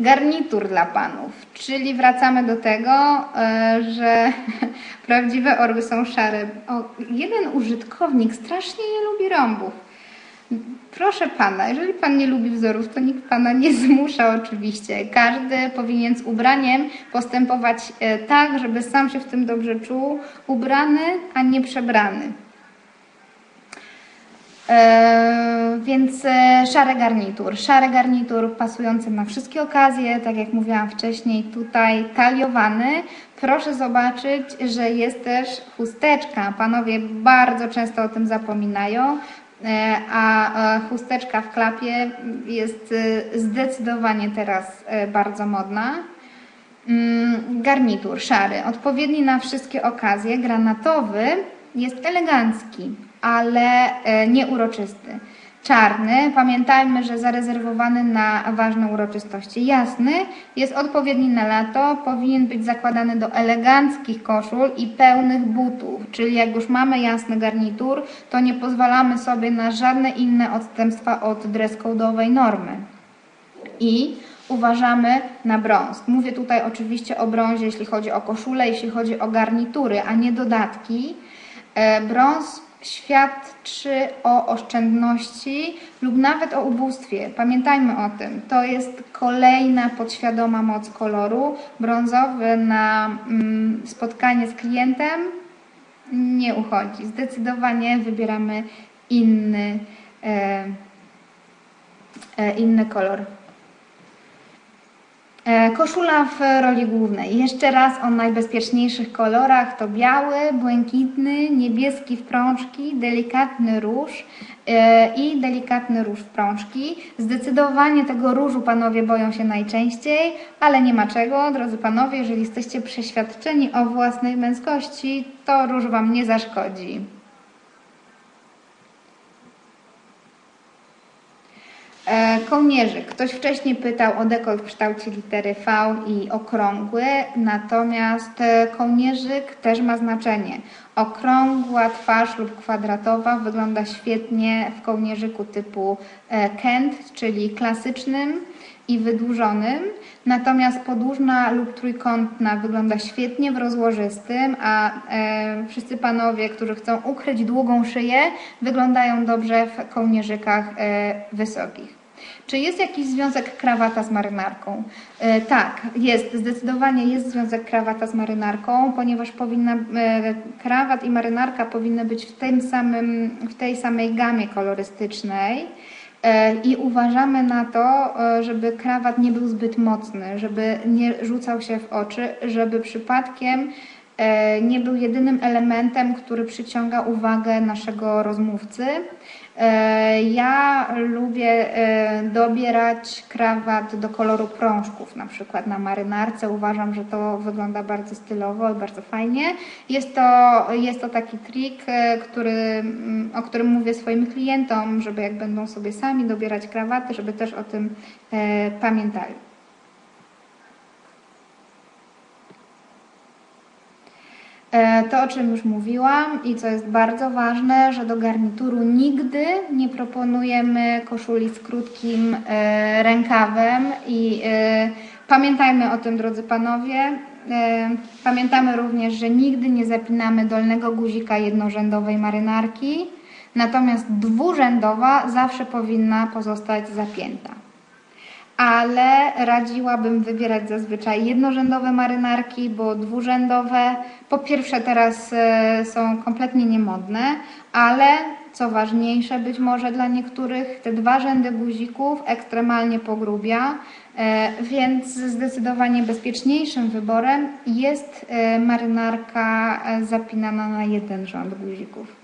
Garnitur dla panów, czyli wracamy do tego, e, że prawdziwe orły są szare. O, jeden użytkownik strasznie nie lubi rąbów. Proszę pana, jeżeli pan nie lubi wzorów, to nikt pana nie zmusza oczywiście. Każdy powinien z ubraniem postępować e, tak, żeby sam się w tym dobrze czuł, ubrany, a nie przebrany. E, więc e, szary garnitur. Szary garnitur pasujący na wszystkie okazje, tak jak mówiłam wcześniej, tutaj taliowany. Proszę zobaczyć, że jest też chusteczka. Panowie bardzo często o tym zapominają, e, a chusteczka w klapie jest zdecydowanie teraz bardzo modna. Mm, garnitur szary, odpowiedni na wszystkie okazje, granatowy, jest elegancki ale e, nieuroczysty. Czarny, pamiętajmy, że zarezerwowany na ważne uroczystości. Jasny jest odpowiedni na lato, powinien być zakładany do eleganckich koszul i pełnych butów, czyli jak już mamy jasny garnitur, to nie pozwalamy sobie na żadne inne odstępstwa od dress code'owej normy. I uważamy na brąz. Mówię tutaj oczywiście o brązie, jeśli chodzi o koszulę, jeśli chodzi o garnitury, a nie dodatki. E, brąz świadczy o oszczędności lub nawet o ubóstwie. Pamiętajmy o tym. To jest kolejna podświadoma moc koloru. Brązowy na mm, spotkanie z klientem nie uchodzi. Zdecydowanie wybieramy inny, e, e, inny kolor. E, koszula w roli głównej. Jeszcze raz o najbezpieczniejszych kolorach to biały, błękitny, niebieski w prążki, delikatny róż e, i delikatny róż w prążki. Zdecydowanie tego różu panowie boją się najczęściej, ale nie ma czego, drodzy panowie, jeżeli jesteście przeświadczeni o własnej męskości, to róż wam nie zaszkodzi. E, kołnierzyk. Ktoś wcześniej pytał o dekolt w kształcie litery V i okrągły, natomiast e, kołnierzyk też ma znaczenie. Okrągła twarz lub kwadratowa wygląda świetnie w kołnierzyku typu e, Kent, czyli klasycznym i wydłużonym, natomiast podłużna lub trójkątna wygląda świetnie w rozłożystym, a e, wszyscy panowie, którzy chcą ukryć długą szyję, wyglądają dobrze w kołnierzykach e, wysokich. Czy jest jakiś związek krawata z marynarką? E, tak, jest, zdecydowanie jest związek krawata z marynarką, ponieważ powinna, e, krawat i marynarka powinny być w, tym samym, w tej samej gamie kolorystycznej. E, I uważamy na to, e, żeby krawat nie był zbyt mocny, żeby nie rzucał się w oczy, żeby przypadkiem nie był jedynym elementem, który przyciąga uwagę naszego rozmówcy. E, ja lubię e, dobierać krawat do koloru prążków, na przykład na marynarce. Uważam, że to wygląda bardzo stylowo i bardzo fajnie. Jest to, jest to taki trik, e, który, mm, o którym mówię swoim klientom, żeby jak będą sobie sami dobierać krawaty, żeby też o tym pamiętali. To, o czym już mówiłam i co jest bardzo ważne, że do garnituru nigdy nie proponujemy koszuli z krótkim e, rękawem i e, pamiętajmy o tym, drodzy panowie. Pamiętamy również, że nigdy nie zapinamy dolnego guzika jednorzędowej marynarki, natomiast dwurzędowa zawsze powinna pozostać zapięta ale radziłabym wybierać zazwyczaj jednorzędowe marynarki, bo dwurzędowe po pierwsze teraz e, są kompletnie niemodne, ale co ważniejsze być może dla niektórych, te dwa rzędy guzików ekstremalnie pogrubia, e, więc zdecydowanie bezpieczniejszym wyborem jest e, marynarka zapinana na jeden rząd guzików.